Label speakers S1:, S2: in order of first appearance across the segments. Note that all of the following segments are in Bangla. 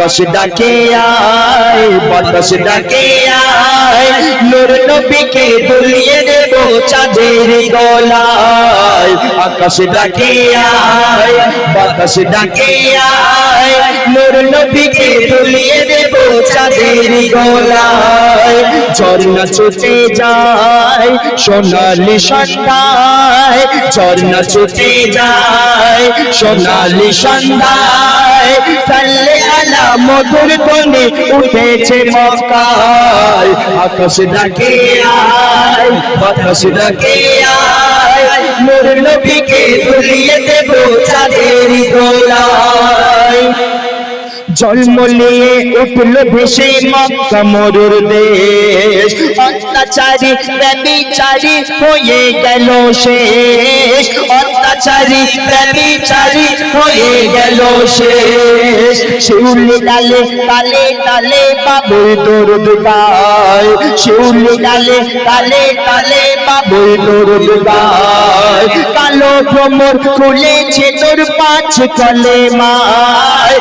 S1: আকাশ ডাকে আয় বাতাস ডাকে আয় নূর নবীকে দুলিয়ে দেব চাঁদের গলায়। আকাশ ডাকে আয় বাতাস ডাকে আয় নবীকে চাঁদের গলায় ঝর্ণা যায় সোনালি সন্ধ্যায় ঝর্ণা ছুটে যায় সোনালি সন্ধ্যায় সাল্লে আলা মধুর উঠেছে মক্কায়, আকাশ ডাকে আয়, বাতাস ডাকে আয়। নূর নবীকে দুলিয়ে জন্মলিয়ে উঠল ভেসে মক্কা মরুর দেশ। অত্যাচারী ব্যবিচারী হয়ে গেল শেষ। অত্যাচারী ব্যবিচারী হয়ে গেল শেষ। শিউলি ডালে তালে তালে বাবুই দরুদ গায়। শিউলি ডালে তালে তালে বাবুই দরুদ গায়। কালো ভ্রমর খুলেছে তোর পাঁচ কলে মায়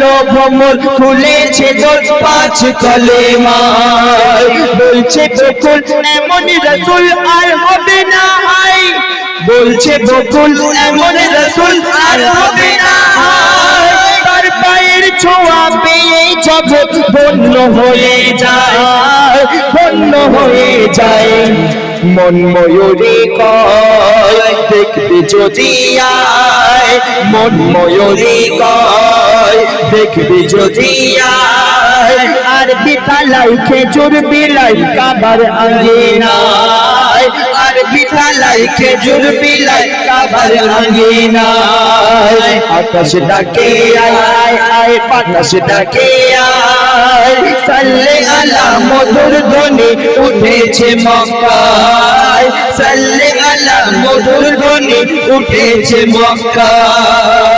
S1: কালো ভ্রমর খুলেছে তোর পাঁচ কলেমায় বলছে বকুল, এমন রসুল আর হবে না আই বলছে বকুল, এমন রসুল আর হবে না তার হয়ে হয়ে মন কয় দেখবি যদি আয়। মন ময়ূরী কয় দেখবি যদি আর বিথালাই খেজুর বিলাই কাবার আঙ্গিনায় আর বিথালাই খেজুর বিলাই কাবার আঙ্গিনায় আকাশ ডাকে আয় আয় বাতাস ডাকে আয়। সাল্লে আলা মধুর ধ্বনি উঠেছে মক্কায়। সাল্লে আলা মধুর ধ্বনি উঠেছে মক্কায়।